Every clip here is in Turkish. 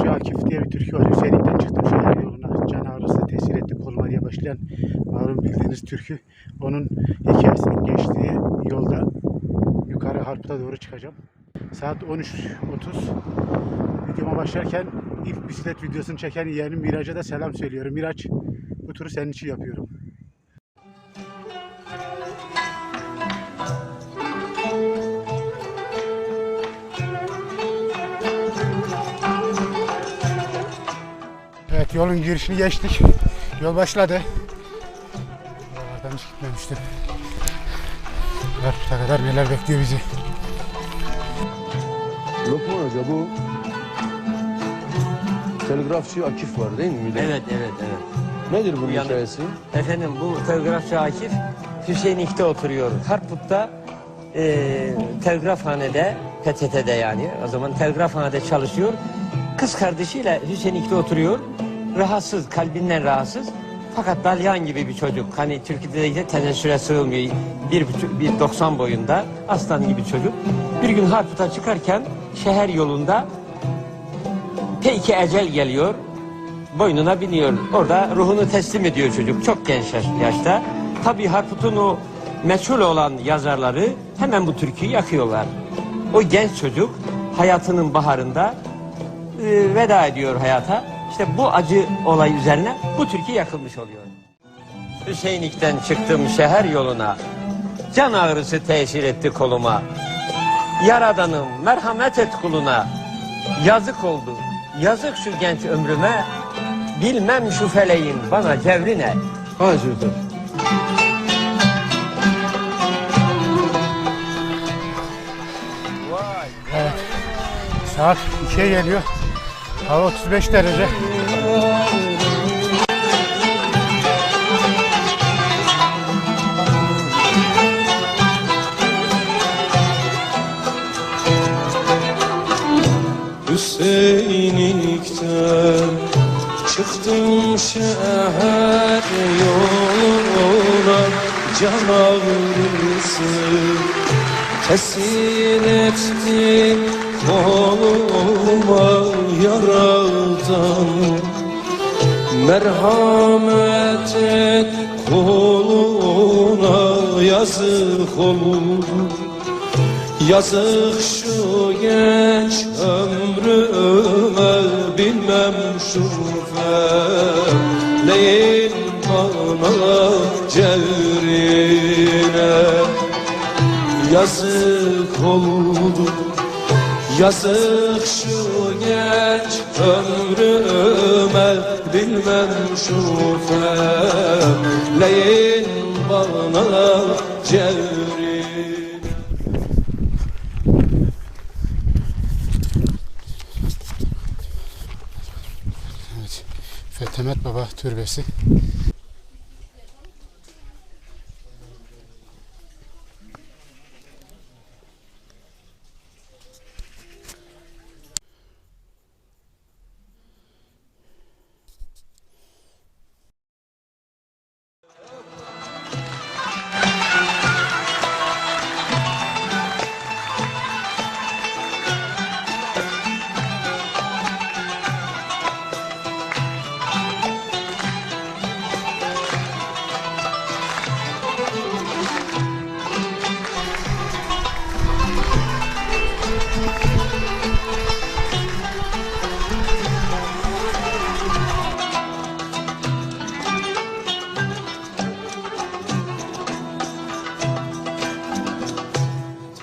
Telgrafçı Akif diye bir türkü var. Hüseyin'den çıktım şehir yoluna. Can ağrısı tesir etti koluma diye başlayan malum bildiğiniz türkü. Onun hikayesinin geçtiği yolda yukarı Harput'a doğru çıkacağım. Saat 13.30. Videoma başlarken ilk bisiklet videosunu çeken yeğenim Miraç'a da selam söylüyorum. Miraç bu turu senin için yapıyorum. Evet yolun girişini geçtik. Yol başladı. Buralardan hiç gitmemiştim. Harput'a kadar neler bekliyor bizi. Lokman Hoca bu telgrafçı Akif var değil mi? Evet, evet, evet. Nedir bunun Uyanık. hikayesi? Efendim bu telgrafçı Akif Hüseyinlik'te oturuyor. Harput'ta e, telgrafhanede, PTT'de yani o zaman telgrafhanede çalışıyor. Kız kardeşiyle Hüseyinlik'te oturuyor. Rahatsız, kalbinden rahatsız. Fakat dalyan gibi bir çocuk. Hani Türkiye'de de tenessüre sığılmıyor. Bir, bir 90 boyunda aslan gibi çocuk. Bir gün Harput'a çıkarken şehir yolunda Peki ecel geliyor. Boynuna biniyor. Orada ruhunu teslim ediyor çocuk. Çok genç yaş- yaşta. Tabii Harput'un o meçhul olan yazarları hemen bu türküyü yakıyorlar. O genç çocuk hayatının baharında e, veda ediyor hayata. İşte bu acı olay üzerine bu türkü yakılmış oluyor. Hüseyinlik'ten çıktım şehir yoluna. Can ağrısı tesir etti koluma. Yaradanım merhamet et kuluna. Yazık oldu. Yazık şu genç ömrüme. Bilmem şu feleğin bana cevrine. Ha Sultan. Evet. Saat 2'ye geliyor. Hava 35 derece. Hüseyinlikten çıktım şehir yoluna Can ağrısı tesir etti Merhamet et koluna yazık olur. Yazık şu genç ömrüme bilmem şu feleğin bana cevrine? Yazık oldu. Yazık şu genç ömrüme şu feleğin bana cevrine Evet. Fethemet Baba Türbesi.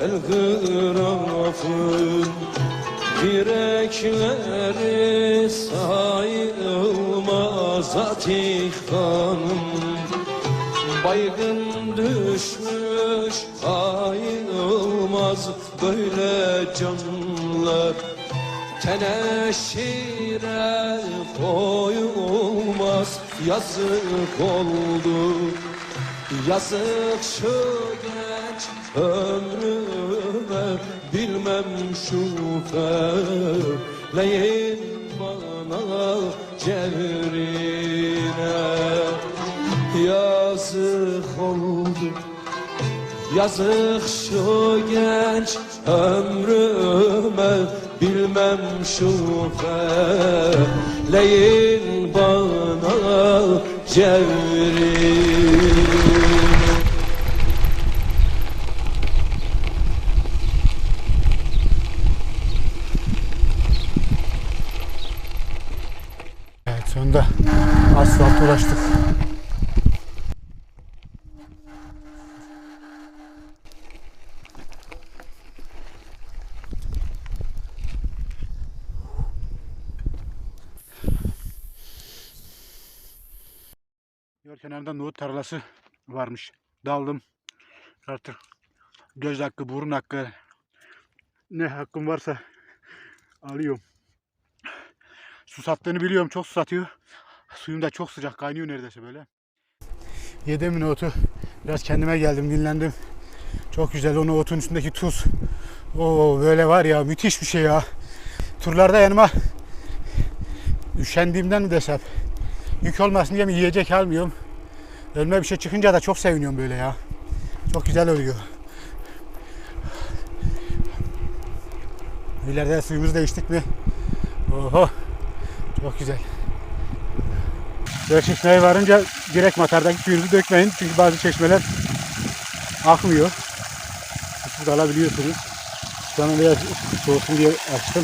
Telgrafın direkleri sayılmaz Atih Hanım. Baygın düşmüş ayılmaz böyle canlar. Teneşire koyulmaz yazık oldu. Yazık şu genç ömrüme Bilmem şu feleğin bana cevrine. Yazık oldu Yazık şu genç ömrüme. Bilmem şu feleğin bana cevri Sonunda asfalt ulaştık. Yol kenarında nohut tarlası varmış. Daldım. Artık göz hakkı, burun hakkı ne hakkım varsa alıyorum. Su biliyorum. Çok su satıyor. Suyum da çok sıcak. Kaynıyor neredeyse böyle. Yedim nohutu. Biraz kendime geldim. Dinlendim. Çok güzel. O nohutun üstündeki tuz. Oo böyle var ya müthiş bir şey ya. Turlarda yanıma üşendiğimden mi desem. Yük olmasın diye mi yiyecek almıyorum. Önüme bir şey çıkınca da çok seviniyorum böyle ya. Çok güzel oluyor. İleride suyumuzu da mi? Oho. Çok güzel. Böyle çeşmeye varınca direkt matardaki suyunuzu dökmeyin. Çünkü bazı çeşmeler akmıyor. De alabiliyorsunuz. An biraz soğusun diye açtım.